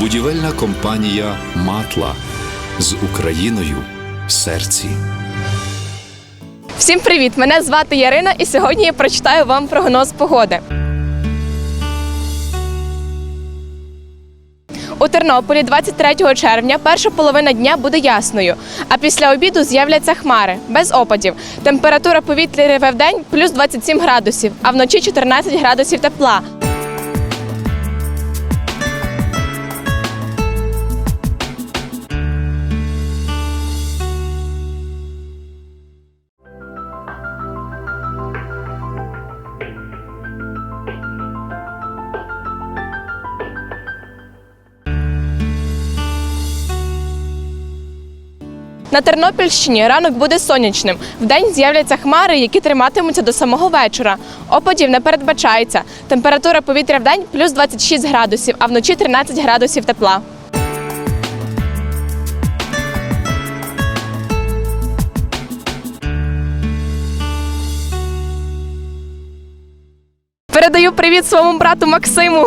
Будівельна компанія Матла з Україною в серці. Всім привіт! Мене звати Ярина, і сьогодні я прочитаю вам прогноз погоди. У Тернополі 23 червня перша половина дня буде ясною, а після обіду з'являться хмари без опадів. Температура повітря в день плюс 27 градусів, а вночі 14 градусів тепла. На Тернопільщині ранок буде сонячним. Вдень з'являться хмари, які триматимуться до самого вечора. Опадів не передбачається. Температура повітря вдень плюс 26 градусів, а вночі 13 градусів тепла. Передаю привіт своєму брату Максиму.